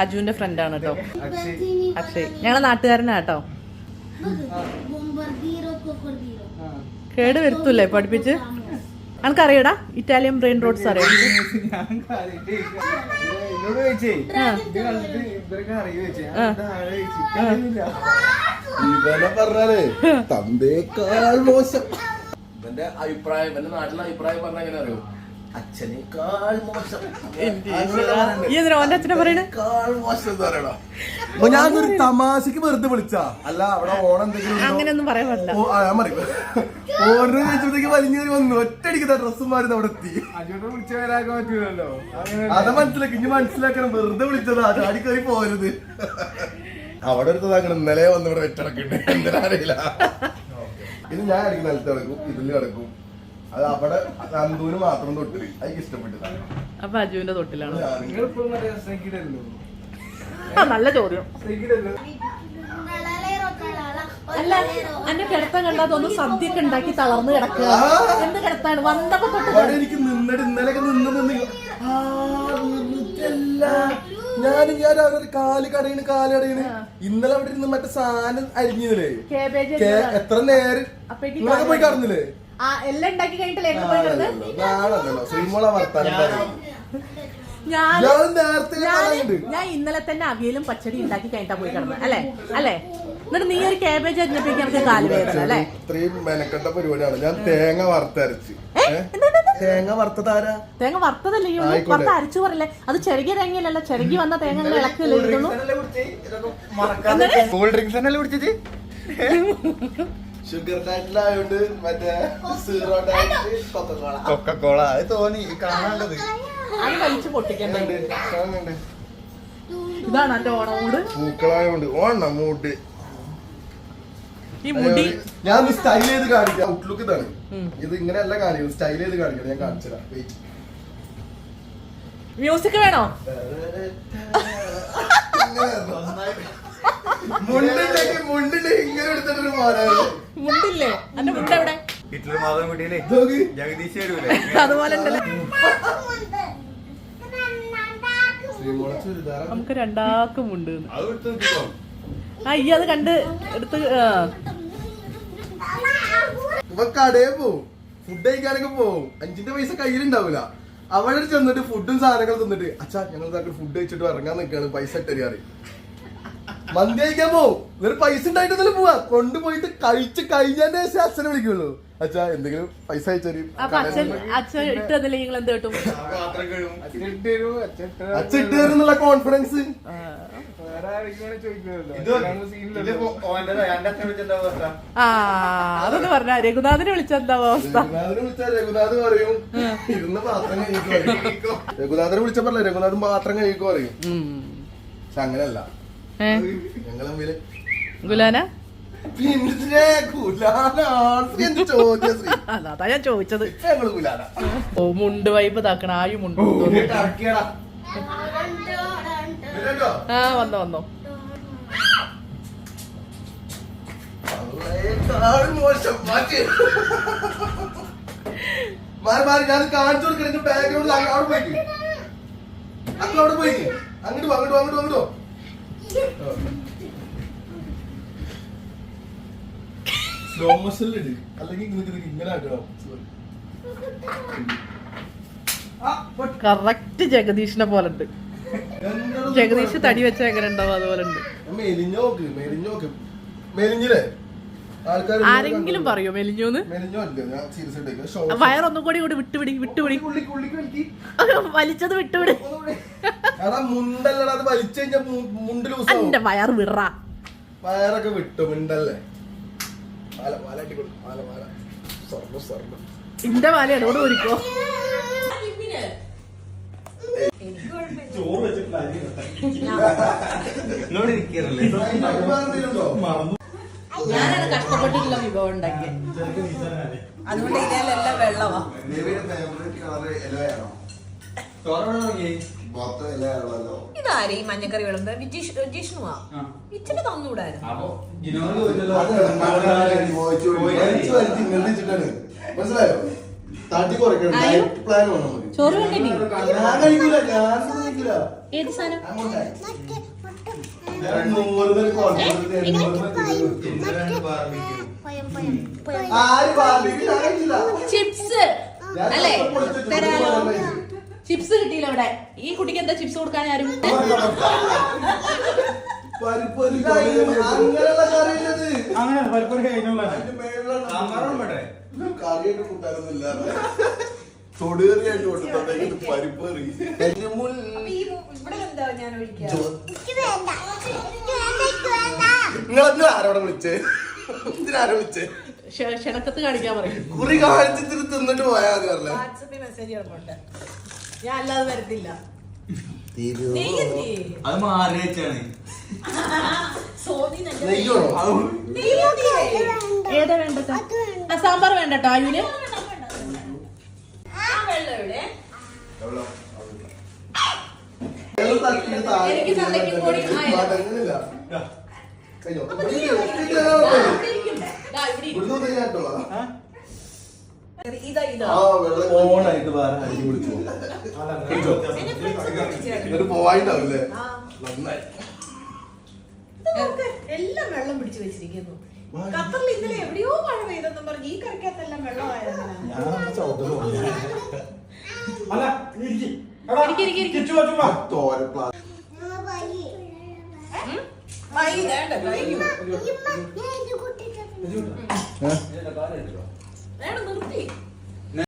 അജുവിന്റെ ഫ്രണ്ടാണ് കേട്ടോ അക്ഷയ്. ഞങ്ങളെ നാട്ടുകാരനാ കേട്ടോ. കേട് വരുത്തൂല്ലേ പഠിപ്പിച്ച്? അനക്കറിയടാ? ഇറ്റാലിയൻ ബ്രെയിൻ റോഡ്സ് അറിയാം? അഭിപ്രായം നാട്ടിലെ അഭിപ്രായം പറഞ്ഞ എങ്ങനെ അറിയോ? അച്ഛനേക്കാൾ മോശം. ഈ എന്തിനാ ഓന്റെ അച്ഛനെ പറയണേ? അച്ഛനേക്കാൾ മോശം എന്ന് പറയണോ? അപ്പൊ ഞാനൊരു തമാശക്ക് വെറുതെ വിളിച്ചാ. അല്ല അവിടെ ഓണം എന്തെങ്കിലും? അങ്ങനെയൊന്നും പറയാൻ പാടില്ല. ഓ, ആ, ഞാൻ പറയും. ഓർഡർ കഴിച്ചപ്പോഴത്തേക്ക് വലിഞ്ഞേറി വന്നു. ഒറ്റയടിക്ക് ഡ്രസ്സും മാറി അവിടെ എത്തി. അത് മനസ്സിലാക്കി. ഇനി മനസ്സിലാക്കണം. വെറുതെ വിളിച്ചതാ. ചാടി കയറി പോരുത് അവിടെ ഒരു അങ്ങനെ ഇന്നലെ വന്ന് ഇവിടെ വെച്ചടക്കുന്നുണ്ട് എന്തിനാ അറിയില്ല. ഇത് ഞാൻ ഇടയ്ക്ക് നിലത്ത് കിടക്കും ഇതിൽ കിടക്കും അത് അവിടെ നന്ദൂന് മാത്രം തൊട്ടിൽ. അതിക്ക് ഇഷ്ടപ്പെട്ടതാണ് അപ്പൊ അജുവിന്റെ തൊട്ടിലാണ്. നല്ല ചോദ്യം. അല്ല എന്റെ കിടത്തം കണ്ടാതൊന്ന് സദ്യയൊക്കെ ഉണ്ടാക്കി തളർന്ന് കിടക്കുക. എന്ത് കിടത്താണ്? വന്നപ്പോ തൊട്ട് എനിക്ക് നിന്നിട്ട് ഇന്നലെയൊക്കെ നിന്ന് നിന്ന് ആ, വെറുതെയല്ല. ഞാൻ ഞാൻ കാൽ കടയിന് കാൽ കടയിന് ഇന്നലെ അവിടെ ഇരുന്ന് മറ്റേ സാധനം അരിഞ്ഞില്ലേ? കേബേജ് എത്ര നേരം അപ്പേക്ക് പോയി കടന്നില്ലേ? ആ എല്ലാം ഉണ്ടാക്കി കഴിഞ്ഞിട്ടല്ലേ ഞങ്ങൾ പോയി കിടന്നത് നാളല്ലോ ശ്രീമോള വർത്താനം പറയും ഞാൻ ഞാൻ നേരത്തെ ഞാൻ ഞാൻ ഇന്നലെ തന്നെ അവിയലും പച്ചടി ഉണ്ടാക്കി കഴിഞ്ഞിട്ടാ പോയി കിടന്നത്. അല്ലേ? അല്ലേ? എന്നിട്ട് നീ ഒരു കാബേജ് അരിഞ്ഞപ്പോഴേക്കും അല്ലേ? ഇത്രയും മെനക്കെട്ട പരിപാടിയാണ്. ഞാൻ തേങ്ങ വറുത്തരച്ച്? തേങ്ങ വറുത്തതാരാ തേങ്ങ വറുത്തതല്ലേ ഈ ഉള്ളൂ? വറുത്ത അരച്ചു പറയില്ലേ? അത് ചെറുകിയ തേങ്ങയല്ലല്ലോ. ചെറുകി വന്ന തേങ്ങ അങ്ങനെ ഇളക്കില്ലേ കൂൾ ഡ്രിങ്ക്സ് തന്നെ കുടിച്ചത്? ഷുഗർ ഡയറ്റിലായോണ്ട് മറ്റേ സീറോ ഡയറ്റ് കൊക്കക്കോള കൊക്കക്കോള അത് തോന്നി. കാണാണ്ടത് അത് വലിച്ചു പൊട്ടിക്കണ്ടേ? കാണുന്നുണ്ട്. ഇതാണ് എന്റെ ഓണമൂട് പൂക്കളായോണ്ട്. ഓണം മൂട്. ഈ മുടി. ഞാൻ സ്റ്റൈൽ ചെയ്ത് കാണിക്കാം. ഔട്ട്ലുക്ക് ഇതാണ്. ഇത് ഇങ്ങനെയല്ല കാണിക്കുന്നത്. സ്റ്റൈൽ ചെയ്ത് കാണിക്കണം ഞാൻ കാണിച്ചുതരാം മ്യൂസിക് വേണോ? മുണ്ടുണ്ടെങ്കിൽ മുണ്ടുണ്ടെങ്കിൽ ഇങ്ങനെ എടുത്തിട്ടൊരു പോരാണ് മുണ്ടില്ലേ? അന്റെ മുണ്ട് എവിടെ? ഹിറ്റ്ലർ മാധവൻ കുട്ടിയിലെ വരൂലേ അതുപോലെ. നമുക്ക് രണ്ടാക്കും ഉണ്ട് ആ ഈ അത് കണ്ട് എടുത്ത് കടയെ പോവും. ഫുഡ് കഴിക്കാനൊക്കെ പോവും. അഞ്ചിന്റെ പൈസ കയ്യിലുണ്ടാവില്ല അവിടെ ചെന്നിട്ട് ഫുഡും സാധനങ്ങളും തിന്നിട്ട് അച്ഛാ ഞങ്ങൾ ഫുഡ് കഴിച്ചിട്ട് ഇറങ്ങാൻ നിൽക്കുകയാണ് പൈസ ഇട്ടറിയാറ് മന്തി കഴിക്കാൻ പോവും. ഇവർ പൈസ ഉണ്ടായിട്ടൊന്നും പോവാ. കൊണ്ടുപോയിട്ട് കഴിച്ച് കഴിഞ്ഞാൽ ശേഷം അച്ഛനെ വിളിക്കുള്ളൂ. അച്ഛാ എന്തെങ്കിലും പൈസ അയച്ചു അച്ഛൻ എന്ത് ഇട്ട് തരുന്നുള്ള കോൺഫിഡൻസ് അതൊന്ന് പറഞ്ഞ രഘുനാഥിനെ അവസ്ഥ? രഘുനാഥനെ വിളിച്ചാൽ രഘുനാഥ് പറയും. ഇരുന്ന് പാത്രം കഴിക്കും രഘുനാഥനെ വിളിച്ചപ്പോ രഘുനാഥൻ പാത്രം കഴിക്കും പറയും. ഉം. പക്ഷെ അങ്ങനെയല്ല. ഗുലാന? പിന്നെ അതാ ഞാൻ ചോദിച്ചത്. ഓ മുണ്ട് വൈബ് താക്കണ ആയു മുണ്ട്? ആ വന്നോ വന്നോ. മോശം മാറി ഞാൻ കാണിച്ചു അവിടെ അങ്ങോട്ട് പോ അങ്ങോട്ട് അങ്ങോട്ട് പോ, അങ്ങോട്ട് പോ. മോഷനിൽ മോഷനിലിട് അല്ലെങ്കിൽ നിങ്ങൾക്ക് ഇത് ഇങ്ങനെ ആക്കണം കറക്റ്റ് ജഗദീഷിനെ പോലെ ഉണ്ട് ജഗദീഷ് തടി വെച്ച എങ്ങനെ ഉണ്ടാവും അതുപോലെ ഉണ്ട് മെലിഞ്ഞോക്ക് മെലിഞ്ഞോക്ക് മെലിഞ്ഞില്ലേ? ആരെങ്കിലും പറയോ മെലിഞ്ഞോന്ന്? മെലിഞ്ഞോ ഇല്ല? ഞാൻ സീരിയസ് ആയിട്ട് വയറൊന്നും കൂടി കൂടി വിട്ടുപിടി വിട്ടുപിടി. വലിച്ചത് വിട്ടുപിടി. എടാ മുണ്ടല്ലടാ അത് വലിച്ചു കഴിഞ്ഞാ മുണ്ട് ലൂസാവും എന്റെ വയർ വിറ. വയറൊക്കെ വിട്ടു മുണ്ടല്ലേ? മാല മാല അടിപൊളി മാല മാല സ്വർണ സ്വർണ. ഇന്റെ മാലയാണ് ഇവിടെ ഒരുക്കോ എന്നോട് ഇരിക്കറല്ലേ ഞാനാണ് കഷ്ടപ്പെട്ടിട്ടുള്ള വിഭവം ഉണ്ടാക്കിയത് അതുകൊണ്ട് ഇതിലെല്ലാം വെള്ളമാ ഇതാരെ ഈ മഞ്ഞക്കറി വിളമ്പ് ജിഷ് ജിഷ്ണുവാ ഇച്ചിരി തന്നൂടായിരുന്നു അപ്പൊ മനസ്സിലായോ കുറയ്ക്കണം? ഡയറ്റ് പ്ലാൻ വേണം ചോറ് ഞാൻ കഴിക്കില്ല ഞാൻ ഏത് സാധനം ചിപ്സ് അല്ലേ തരാലോ. ചിപ്സ് കിട്ടിയില്ല ഇവിടെ. ഈ കുട്ടിക്ക് എന്താ ചിപ്സ് കൊടുക്കാൻ ആരും? അങ്ങനെ പരിപ്പൊരു കഴിഞ്ഞുള്ള? കറിയായിട്ട് കൂട്ടാനൊന്നുമില്ല തൊടുകറിയായിട്ട് പരിപ്പറി ആരോടെ വിളിച്ചേ വിളിച്ചേ ക്ഷണക്കത്ത് കാണിക്കാൻ പറയും. കുറി കാണിച്ചിട്ട് തിന്നിട്ട് പോയാൽ മതി പറഞ്ഞേ. വാട്സപ്പിൽ മെസ്സേജ് കിടപ്പുണ്ട് ഞാൻ അല്ലാതെ വരത്തില്ല? അത് മാറി വെച്ചാണ്. സോനി നല്ല നെയ്യാണോ നെയ്യ് എന്തിയെ? ഏതാ വേണ്ടത്? ആ സാമ്പാർ വേണ്ടട്ടോ അയ്യൂര് എനിക്ക് തലയ്ക്ക് കൂടി. കഴിഞ്ഞോ? ഫോണായിട്ട് വേറെ അരിഞ്ഞു വിളിച്ചു. എന്നിട്ട് പോവായിണ്ടാവില്ലേ ആ. നന്നായി എല്ലാം വെള്ളം പിടിച്ചു വെച്ചിരിക്കുന്നു ഖത്തറിൽ ഇന്നലെ എവിടെയോ മഴ പെയ്തെന്നും പറഞ്ഞ് ഈ കറിക്കകത്തെല്ലാം വെള്ളമായിരുന്നു അല്ല ഇരിക്ക്. എടാ, ഇരിക്ക്, ഇരിക്ക്, ഇരിക്ക്. കിച്ചു വാ, ചുമ്മാ. തോര പ്ലാ- പനി വേണ്ട കഴിഞ്ഞു ഞാൻ ഇത് കുട്ടിട്ട് വേണം നിർത്തി